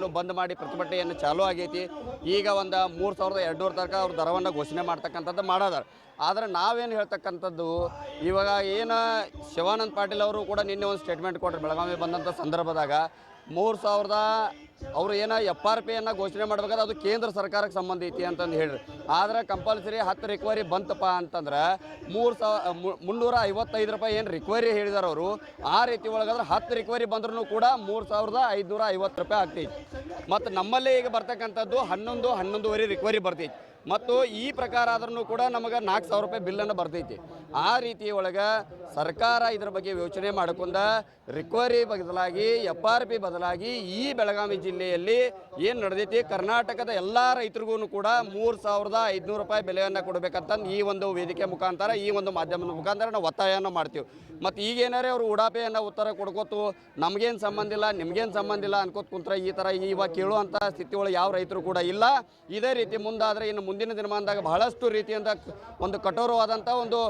ಏನು ಬಂದ್ ಮಾಡಿ ಪ್ರತಿಭಟನೆಯನ್ನು ಚಾಲೂ ಆಗೈತಿ. ಈಗ ಒಂದು ಮೂರು ಸಾವಿರದ ಎರಡುನೂರು ತನಕ ಅವ್ರ ದರವನ್ನು ಘೋಷಣೆ ಮಾಡ್ತಕ್ಕಂಥದ್ದು ಮಾಡದಾರ. ಆದರೆ ನಾವೇನು ಹೇಳ್ತಕ್ಕಂಥದ್ದು, ಇವಾಗ ಏನು ಶಿವಾನಂದ ಪಾಟೀಲ್ ಅವರು ಕೂಡ ನಿನ್ನೆ ಒಂದು ಸ್ಟೇಟ್ಮೆಂಟ್ ಕೊಟ್ಟರು ಬೆಳಗಾವಿ ಬಂದಂಥ ಸಂದರ್ಭದಾಗ ಮೂರು ಸಾವಿರದ ಅವರು ಏನ ಎಫ್ ಆರ್ ಪಿಯನ್ನು ಘೋಷಣೆ ಮಾಡ್ಬೇಕಾದ್ರೆ ಅದು ಕೇಂದ್ರ ಸರ್ಕಾರಕ್ಕೆ ಸಂಬಂಧ ಐತಿ ಅಂತಂದು ಹೇಳ್ರಿ. ಆದ್ರೆ ಕಂಪಲ್ಸರಿ ಹತ್ತು ರಿಕ್ವರಿ ಬಂತಪ್ಪ ಅಂತಂದ್ರೆ ಮೂರು ಸಾವಿರ ಮುನ್ನೂರ ಐವತ್ತೈದು ರೂಪಾಯಿ ಏನು ರಿಕ್ವೈರಿ ಹೇಳಿದಾರೆ ಅವರು, ಆ ರೀತಿ ಒಳಗಾದ್ರೆ ಹತ್ತು ರಿಕ್ವರಿ ಬಂದ್ರೂ ಕೂಡ ಮೂರು ಸಾವಿರದ ಐದುನೂರ ಐವತ್ತು ರೂಪಾಯಿ ಆಗ್ತೈತಿ. ಮತ್ತು ನಮ್ಮಲ್ಲಿ ಈಗ ಬರ್ತಕ್ಕಂಥದ್ದು ಹನ್ನೊಂದು, ಹನ್ನೊಂದುವರೆ ರಿಕ್ವರಿ ಬರ್ತೈತಿ. ಮತ್ತು ಈ ಪ್ರಕಾರ ಆದ್ರೂ ಕೂಡ ನಮಗೆ ನಾಲ್ಕು ಸಾವಿರ ರೂಪಾಯಿ ಬಿಲ್ಲನ್ನು ಬರ್ತೈತಿ ಆ ರೀತಿ ಒಳಗೆ ಸರ್ಕಾರ ಇದ್ರ ಬಗ್ಗೆ ಯೋಚನೆ ಮಾಡಿಕೊಂಡ ರಿಕವರಿ ಬದಲಾಗಿ ಎಫ್ ಆರ್ ಪಿ ಬದಲಾಗಿ ಈ ಬೆಳಗಾವಿ ಜಿಲ್ಲೆಯಲ್ಲಿ ಏನು ನಡೆದೈತಿ, ಕರ್ನಾಟಕದ ಎಲ್ಲ ರೈತರಿಗೂ ಕೂಡ ಮೂರು ಸಾವಿರದ ಐದುನೂರು ರೂಪಾಯಿ ಬೆಲೆಯನ್ನು ಕೊಡಬೇಕಂತಂದು ಈ ಒಂದು ವೇದಿಕೆ ಮುಖಾಂತರ, ಈ ಒಂದು ಮಾಧ್ಯಮದ ಮುಖಾಂತರ ನಾವು ಒತ್ತಾಯವನ್ನು ಮಾಡ್ತೀವಿ. ಮತ್ತು ಈಗೇನಾರೇ ಅವರು ಉಡಾಪೆಯನ್ನು ಉತ್ತರ ಕೊಡ್ಕೊತು, ನಮಗೇನು ಸಂಬಂಧ ಇಲ್ಲ, ನಿಮ್ಗೇನು ಸಂಬಂಧ ಇಲ್ಲ ಅನ್ಕೋತ ಕುಂತ್ರೆ ಈ ಥರ ಇವಾಗ ಕೇಳುವಂಥ ಸ್ಥಿತಿ ಒಳಗೆ ಯಾವ ರೈತರು ಕೂಡ ಇಲ್ಲ. ಇದೇ ರೀತಿ ಮುಂದಾದರೆ ಇನ್ನು ಮುಂದಿನ ದಿನಮಾನದಾಗ ಬಹಳಷ್ಟು ರೀತಿಯಿಂದ ಒಂದು ಕಠೋರವಾದಂಥ ಒಂದು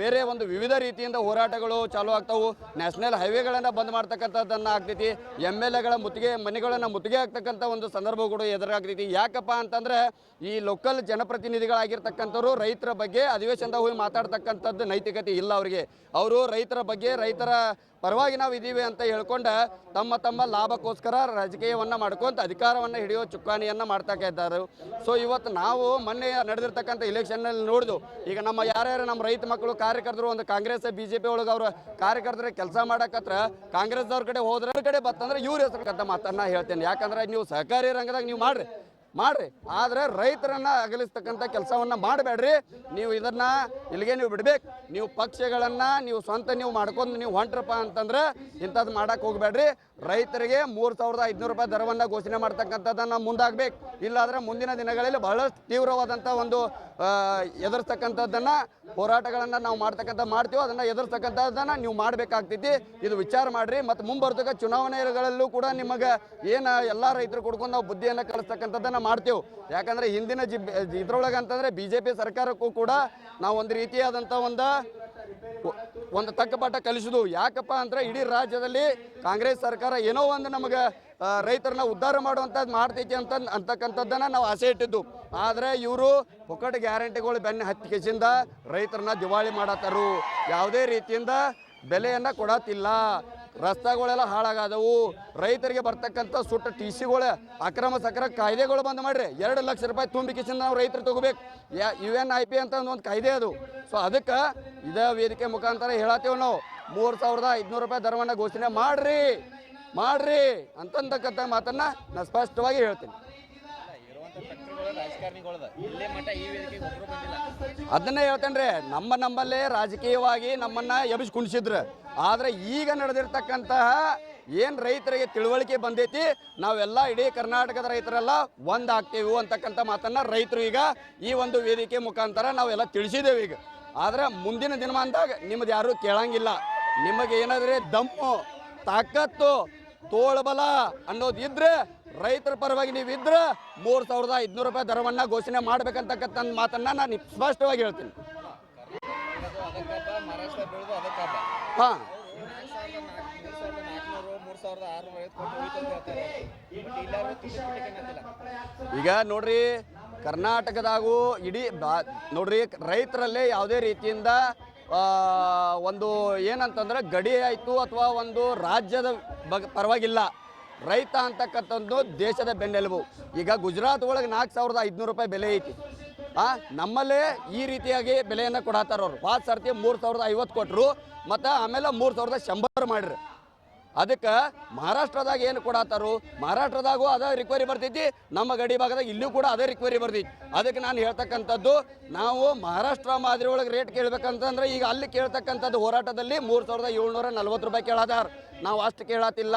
ಬೇರೆ ಒಂದು ವಿವಿಧ ರೀತಿಯಿಂದ ಹೋರಾಟಗಳು ಚಾಲೂ ಆಗ್ತಾವು. ನ್ಯಾಷನಲ್ ಹೈವೇಗಳನ್ನು ಬಂದ್ ಮಾಡ್ತಕ್ಕಂಥದ್ದನ್ನು ಆಗ್ತೈತಿ. ಎಂ ಎಲ್ ಎಗಳ ಮುತ್ತಿಗೆ, ಮನೆಗಳನ್ನು ಮುತ್ತಿಗೆ ಆಗ್ತಕ್ಕಂಥ ಒಂದು ಸಂದರ್ಭಗಳು ಎದುರಾಗ್ತೈತಿ. ಯಾಕಪ್ಪ ಅಂತಂದ್ರೆ ಈ ಲೋಕಲ್ ಜನಪ್ರತಿನಿಧಿಗಳಾಗಿರ್ತಕ್ಕಂಥವ್ರು ರೈತರ ಬಗ್ಗೆ ಅಧಿವೇಶನದಾಗ ಹೋಗಿ ಮಾತಾಡ್ತಕ್ಕಂಥದ್ದು ನೈತಿಕತೆ ಇಲ್ಲ ಅವರಿಗೆ. ಅವರು ರೈತರ ಬಗ್ಗೆ ರೈತರ ಪರವಾಗಿ ನಾವು ಇದ್ದೀವಿ ಅಂತ ಹೇಳ್ಕೊಂಡ ತಮ್ಮ ತಮ್ಮ ಲಾಭಕ್ಕೋಸ್ಕರ ರಾಜಕೀಯವನ್ನು ಮಾಡ್ಕೊಂತ ಅಧಿಕಾರವನ್ನು ಹಿಡಿಯೋ ಚುಕ್ಕಾಣಿಯನ್ನು ಮಾಡ್ತಾ ಇದ್ದಾರೆ. ಸೊ ಇವತ್ತು ನಾವು ಮೊನ್ನೆ ನಡೆದಿರ್ತಕ್ಕಂಥ ಇಲೆಕ್ಷನ್ನಲ್ಲಿ ನೋಡಿದ್ವು ಈಗ ನಮ್ಮ ಯಾರ್ಯಾರು ನಮ್ಮ ರೈತ ಮಕ್ಕಳು ಕಾರ್ಯಕರ್ತರು, ಒಂದು ಕಾಂಗ್ರೆಸ್ ಬಿ ಜೆ ಪಿ ಒಳಗೆ ಅವರು ಕಾರ್ಯಕರ್ತರ ಕೆಲಸ ಮಾಡಕತ್ರ ಕಾಂಗ್ರೆಸ್ದವ್ರ ಕಡೆ ಹೋದ್ರೆ ಕಡೆ ಬತ್ತಂದ್ರೆ ಇವ್ರ ಹೆಸರು ಮಾತನ್ನ ಹೇಳ್ತೇನೆ. ಯಾಕಂದ್ರೆ ನೀವು ಸಹಕಾರಿ ರಂಗದಾಗ ನೀವು ಮಾಡ್ರಿ ಮಾಡ್ರಿ. ಆದ್ರೆ ರೈತರನ್ನ ಅಗಲಿಸ್ತಕ್ಕಂಥ ಕೆಲಸವನ್ನ ಮಾಡಬೇಡ್ರಿ. ನೀವು ಇದನ್ನ ಇಲ್ಲಿಗೆ ನೀವು ಬಿಡ್ಬೇಕು. ನೀವು ಪಕ್ಷಗಳನ್ನು ನೀವು ಸ್ವಂತ ನೀವು ಮಾಡ್ಕೊಂಡು ನೀವು ಹೊಂಟ್ರಪ್ಪ ಅಂತಂದ್ರೆ ಇಂಥದ್ದು ಮಾಡೋಕೆ ಹೋಗ್ಬೇಡ್ರಿ. ರೈತರಿಗೆ ಮೂರು ಸಾವಿರದ ಐದುನೂರು ರೂಪಾಯಿ ದರವನ್ನು ಘೋಷಣೆ ಮಾಡ್ತಕ್ಕಂಥದ್ದನ್ನು ಮುಂದಾಗಬೇಕು. ಇಲ್ಲಾಂದ್ರೆ ಮುಂದಿನ ದಿನಗಳಲ್ಲಿ ಬಹಳಷ್ಟು ತೀವ್ರವಾದಂಥ ಒಂದು ಎದುರಿಸ್ತಕ್ಕಂಥದ್ದನ್ನು ಹೋರಾಟಗಳನ್ನು ನಾವು ಮಾಡ್ತಕ್ಕಂಥ ಮಾಡ್ತೀವೋ ಅದನ್ನು ಎದುರಿಸ್ತಕ್ಕಂಥದ್ದನ್ನು ನೀವು ಮಾಡಬೇಕಾಗ್ತೈತಿ. ಇದು ವಿಚಾರ ಮಾಡಿರಿ. ಮತ್ತು ಮುಂಬರ್ತಕ್ಕ ಚುನಾವಣೆಗಳಲ್ಲೂ ಕೂಡ ನಿಮಗೆ ಏನು ಎಲ್ಲ ರೈತರು ಕೊಡ್ಕೊಂಡು ನಾವು ಬುದ್ಧಿಯನ್ನು ಕಲಿಸ್ತಕ್ಕಂಥದ್ದನ್ನು ಮಾಡ್ತೇವೆ. ಯಾಕಂದರೆ ಹಿಂದಿನ ಜಿ ಇದ್ರೊಳಗೆ ಅಂತಂದರೆ ಬಿ ಜೆ ಪಿ ಸರ್ಕಾರಕ್ಕೂ ಕೂಡ ನಾವು ಒಂದು ರೀತಿಯಾದಂಥ ಒಂದು ಒಂದು ತಕ್ಕ ಪಾಠ ಕಲಿಸುದು. ಯಾಕಪ್ಪ ಅಂದ್ರೆ ಇಡೀ ರಾಜ್ಯದಲ್ಲಿ ಕಾಂಗ್ರೆಸ್ ಸರ್ಕಾರ ಏನೋ ಒಂದು ನಮಗೆ ರೈತರನ್ನ ಉದ್ಧಾರ ಮಾಡುವಂಥದ್ದು ಮಾಡ್ತೈತಿ ಅಂತ ಅಂತಕ್ಕಂಥದ್ದನ್ನು ನಾವು ಆಸೆ ಇಟ್ಟಿದ್ದು. ಆದರೆ ಇವರು ಪೊಕಟ್ ಗ್ಯಾರಂಟಿಗಳು ಬೆನ್ನ ಹತ್ತಿ ಕೆಸಿಂದ ರೈತರನ್ನ ದಿವಾಳಿ ಮಾಡತ್ತಾರು. ಯಾವುದೇ ರೀತಿಯಿಂದ ಬೆಲೆಯನ್ನು ಕೊಡತ್ತಿಲ್ಲ. ರಸ್ತೆಗಳೆಲ್ಲ ಹಾಳಾಗಾದವು. ರೈತರಿಗೆ ಬರ್ತಕ್ಕಂಥ ಸುಟ್ಟ ಟಿ ಸಿಗಳು ಅಕ್ರಮ ಸಕ್ರ ಕಾಯ್ದೆಗಳು ಬಂದ್ ಮಾಡ್ರಿ. ಎರಡು ಲಕ್ಷ ರೂಪಾಯಿ ತುಂಬಿಕಿಸಿಂದ ನಾವು ರೈತರು ತಗೋಬೇಕು. ಯಾ ಯು ಎನ್ ಐ ಪಿ ಅಂತ ಒಂದು ಕಾಯ್ದೆ ಅದು. ಸೊ ಅದಕ್ಕೆ ಇದೇ ವೇದಿಕೆ ಮುಖಾಂತರ ಹೇಳತ್ತೇವೆ ನಾವು. ಮೂರು ಸಾವಿರದ ಐದುನೂರು ರೂಪಾಯಿ ದರವನ್ನು ಘೋಷಣೆ ಮಾಡ್ರಿ. ಮಾಡ್ರಿ ಅಂತಂತಕ್ಕಂಥ ಮಾತನ್ನ ನಾನು ಸ್ಪಷ್ಟವಾಗಿ ಹೇಳ್ತೀನಿ. ರಾಜಕಾರಣಿಗಳದ ಇಲ್ಲೇ ಅದನ್ನೇ ಹೇಳ್ತೇನೆ ನಮ್ಮ ನಮ್ಮಲ್ಲೇ ರಾಜಕೀಯವಾಗಿ ನಮ್ಮನ್ನ ಎಬ್ಬಿಸಿ ಕುಣಿಸಿದ್ರು ಆದ್ರೆ ಈಗ ನಡೆದಿರ್ತಕ್ಕಂತಹ ಏನು ರೈತರಿಗೆ ತಿಳುವಳಿಕೆ ಬಂದೈತಿ, ನಾವೆಲ್ಲ ಇಡೀ ಕರ್ನಾಟಕದ ರೈತರೆಲ್ಲ ಒಂದಾಗ್ತೀವಿ ಅಂತಕ್ಕಂಥ ಮಾತನ್ನ ರೈತರು ಈಗ ಈ ಒಂದು ವೇದಿಕೆ ಮುಖಾಂತರ ನಾವೆಲ್ಲ ತಿಳಿಸಿದ್ದೇವೆ ಈಗ. ಆದ್ರೆ ಮುಂದಿನ ದಿನಮಾನದಾಗ ನಿಮ್ದು ಯಾರು ಕೇಳಂಗಿಲ್ಲ. ನಿಮಗೆ ಏನಾದ್ರೆ ದಮ್ಮು, ತಾಕತ್ತು, ತೋಳ್ಬಲ ಅನ್ನೋದು ರೈತರ ಪರವಾಗಿ ನೀವು ಇದ್ರೆ ಮೂರು ಸಾವಿರದ ಐದುನೂರು ರೂಪಾಯಿ ದರವನ್ನ ಘೋಷಣೆ ಮಾಡ್ಬೇಕಂತಕ್ಕಂಥ ಮಾತನ್ನ ನಾನು ಸ್ಪಷ್ಟವಾಗಿ ಹೇಳ್ತೀನಿ. ಹಾಂ. ಈಗ ನೋಡ್ರಿ, ಕರ್ನಾಟಕದಾಗೂ ಇಡೀ ಬಾ, ನೋಡ್ರಿ, ರೈತರಲ್ಲೇ ಯಾವುದೇ ರೀತಿಯಿಂದ ಒಂದು ಏನಂತಂದ್ರೆ ಗಡಿ ಆಯಿತು ಅಥವಾ ಒಂದು ರಾಜ್ಯದ ಬಗ್, ಪರವಾಗಿಲ್ಲ. ರೈತ ಅಂತಕ್ಕಂಥದ್ದು ದೇಶದ ಬೆನ್ನೆಲುಬು. ಈಗ ಗುಜರಾತ್ ಒಳಗೆ ನಾಲ್ಕು ಸಾವಿರದ ಐದುನೂರು ರೂಪಾಯಿ ಬೆಲೆ ಐತಿ. ಆ, ನಮ್ಮಲ್ಲೇ ಈ ರೀತಿಯಾಗಿ ಬೆಲೆಯನ್ನು ಕೊಡತ್ತಾರ ಅವ್ರು. ಸರ್ತಿ ಮೂರು ಸಾವಿರದ ಐವತ್ತು ಕೊಟ್ಟರು ಮತ್ತು ಆಮೇಲೆ ಮೂರು ಸಾವಿರದ ಶಂಬರ್ ಮಾಡಿರಿ. ಅದಕ್ಕೆ ಮಹಾರಾಷ್ಟ್ರದಾಗ ಏನು ಕೊಡತ್ತಾರು ಮಹಾರಾಷ್ಟ್ರದಾಗೂ ಅದೇ ರಿಕ್ವರಿ ಬರ್ತೈತಿ, ನಮ್ಮ ಗಡಿ ಭಾಗದಾಗ ಇಲ್ಲೂ ಕೂಡ ಅದೇ ರಿಕ್ವರಿ ಬರ್ತೈತಿ. ಅದಕ್ಕೆ ನಾನು ಹೇಳ್ತಕ್ಕಂಥದ್ದು, ನಾವು ಮಹಾರಾಷ್ಟ್ರ ಮಾದರಿ ಒಳಗೆ ರೇಟ್ ಕೇಳ್ಬೇಕಂತಂದ್ರೆ ಈಗ ಅಲ್ಲಿ ಕೇಳ್ತಕ್ಕಂಥದ್ದು ಹೋರಾಟದಲ್ಲಿ ಮೂರು ಸಾವಿರದ ಏಳ್ನೂರ ನಲ್ವತ್ತು ರೂಪಾಯಿ ಕೇಳದಾರ. ನಾವು ಅಷ್ಟು ಕೇಳತ್ತಿಲ್ಲ.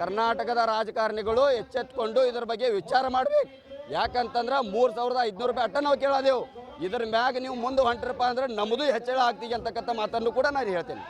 ಕರ್ನಾಟಕದ ರಾಜಕಾರಣಿಗಳು ಎಚ್ಚೆತ್ಕೊಂಡು ಇದ್ರ ಬಗ್ಗೆ ವಿಚಾರ ಮಾಡ್ಬೇಕು. ಯಾಕಂತಂದ್ರೆ ಮೂರು ಸಾವಿರದ ಐದುನೂರು ರೂಪಾಯಿ ಅಟ್ಟ ನಾವು ಕೇಳೋದೇವು. ಇದ್ರ ಮ್ಯಾಗ ನೀವು ಮುಂದೆ ಹೊಂಟ್ರಪ್ಪ ಅಂದ್ರೆ ನಮ್ಮದು ಹೆಚ್ಚಳ ಆಗ್ತೀವಿ ಅಂತಕ್ಕಂಥ ಮಾತನ್ನು ಕೂಡ ನಾನು ಹೇಳ್ತೇನೆ.